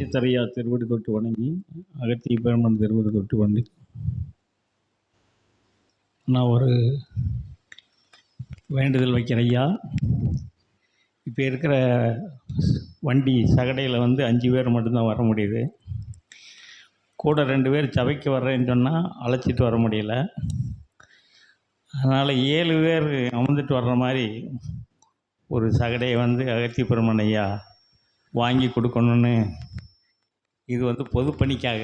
சித்தரையா திருவடி தொட்டு வணங்கி அகத்திய பெருமன் திருவடி தொட்டு வணங்கி. நான் ஒரு வேண்டுதல் வைக்கிறேன் ஐயா. இப்போ இருக்கிற வண்டி சகடையில் வந்து அஞ்சு பேர் மட்டும்தான் வர முடியுது. கூட ரெண்டு பேர் சபைக்கு வர்றேன்னு சொன்னால் அழைச்சிட்டு வர முடியல. அதனால் ஏழு பேர் அமர்ந்துட்டு வர்ற மாதிரி ஒரு சகடையை வந்து அகத்தி பெருமன் ஐயா வாங்கி கொடுக்கணுன்னு இது வந்து பொதுப்பணிக்காக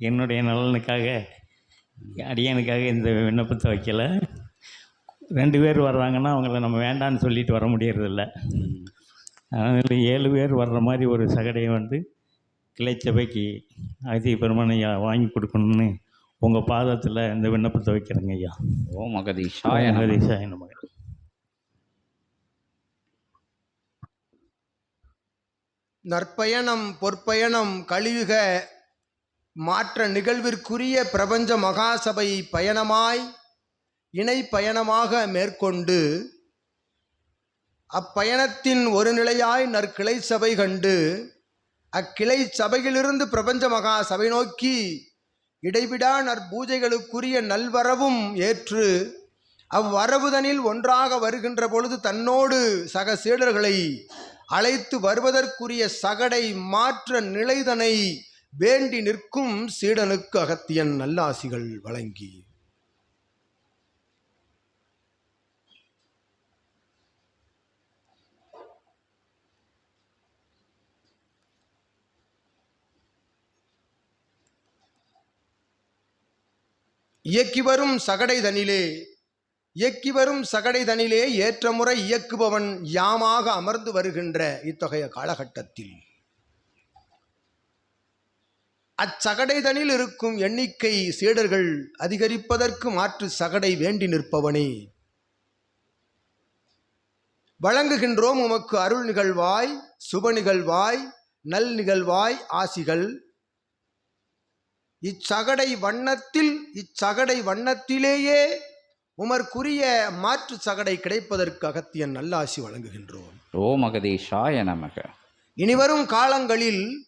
என்னுடைய நலனுக்காக அடியனுக்காக இந்த விண்ணப்பத்தை வைக்கல. ரெண்டு பேர் வர்றாங்கன்னா அவங்கள நம்ம வேண்டான்னு சொல்லிட்டு வர முடியறதில்ல. அதனால் ஏழு பேர் வர்ற மாதிரி ஒரு சகடையை வந்து கிளைச்சபைக்கு அகத்திய பெருமான் ஐயா வாங்கி கொடுக்கணுன்னு உங்கள் பாதத்தில் இந்த விண்ணப்பத்தை வைக்கிறேங்க ஐயா. ஓம் அகதீஷாய நமக. ஜெகதீஷாய நமக. நற்பயணம் பொற்பயணம் கழிவுக மாற்ற நிகழ்விற்குரிய பிரபஞ்ச மகாசபை பயணமாய் இணை பயணமாக மேற்கொண்டு அப்பயணத்தின் ஒரு நிலையாய் நற்கிளை சபை கண்டு அக்கிளை சபையிலிருந்து பிரபஞ்ச மகா சபை நோக்கி இடைவிடா நற்பூஜைகளுக்குரிய நல்வரவும் ஏற்று அவ்வரவுதனில் ஒன்றாக வருகின்ற பொழுது தன்னோடு சக சீடர்களை அழைத்து வருவதற்குரிய சகடை மாற்ற நிலைதனை வேண்டி நிற்கும் சீடனுக்கு அகத்தியன் நல்லாசிகள் வழங்கி. இயக்கி வரும் சகடை தனிலே இயக்கி வரும் சகடைதனிலே ஏற்ற முறை இயக்குபவன் யாமாக அமர்ந்து வருகின்ற இத்தகைய காலகட்டத்தில்? அச்சகடைதனில் இருக்கும் எண்ணிக்கை சீடர்கள் அதிகரிப்பதற்கு மாற்று சகடை வேண்டி நிற்பவனே. வழங்குகின்றோம் உமக்கு அருள் நிகழ்வாய் சுப நிகழ்வாய் நல் நிகழ்வாய் ஆசிகள். இச்சகடை வண்ணத்தில் இச்சகடை வண்ணத்திலேயே உமர்க்குரிய மாற்று சகடை கிடைப்பதற்கு அகத்தியன் நல்லாசி வழங்குகின்றோம். ஓம் அகதீஷாய நமக. இனிவரும் காலங்களில்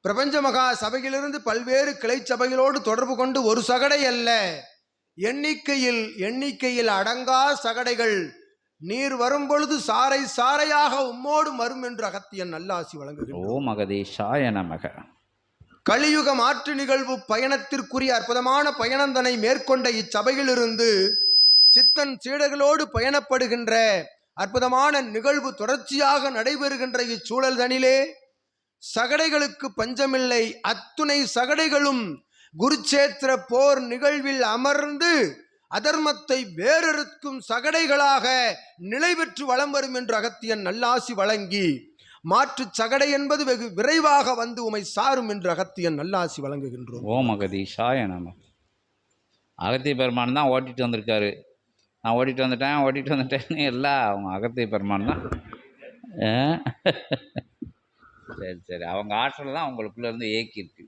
பிரபஞ்ச மகா சபையிலிருந்து பல்வேறு கிளை சபைகளோடு தொடர்பு கொண்டு ஒரு சகடை அல்ல எண்ணிக்கையில் எண்ணிக்கையில் அடங்கா சகடைகள். நீர் வரும் பொழுது சாறை சாறையாக உம்மோடு மரும் என்று அகத்தியன் நல்லாசி வழங்குகின்றோம். ஓம் அகதீஷாய நமக. கலியுக மாற்று நிகழ்வு பயணத்திற்குரிய அற்புதமான பயணந்தனை மேற்கொண்ட இச்சபையிலிருந்து சித்தன் சீடர்களோடு பயணப்படுகின்ற அற்புதமான நிகழ்வு தொடர்ச்சியாக நடைபெறுகின்ற இச்சூழல் தனிலே சகடைகளுக்கு பஞ்சமில்லை. அத்துணை சகடைகளும் குருச்சேத்திர போர் நிகழ்வில் அமர்ந்து அதர்மத்தை வேறறுக்கும் சகடைகளாக நிலை பெற்று வலம் வரும் என்று அகத்தியன் நல்லாசி வழங்கி மாற்று சகடை என்பது வெகு விரைவாக வந்து உமை சாரும் என்று அகத்தியன் நல்லாசி வழங்குகின்றோம். ஓம் அகதீஷாய நம அகத்திய பெருமான் தான் ஓட்டிட்டு வந்திருக்காரு. நான் ஓட்டிட்டு வந்துட்டேன் ஓட்டிட்டு வந்துட்டேன்னு எல்லாம் அவங்க அகத்திய பெருமான் தான். சரி சரி. அவங்க ஆற்றல் தான் அவங்களுக்குள்ளேருந்து இருந்து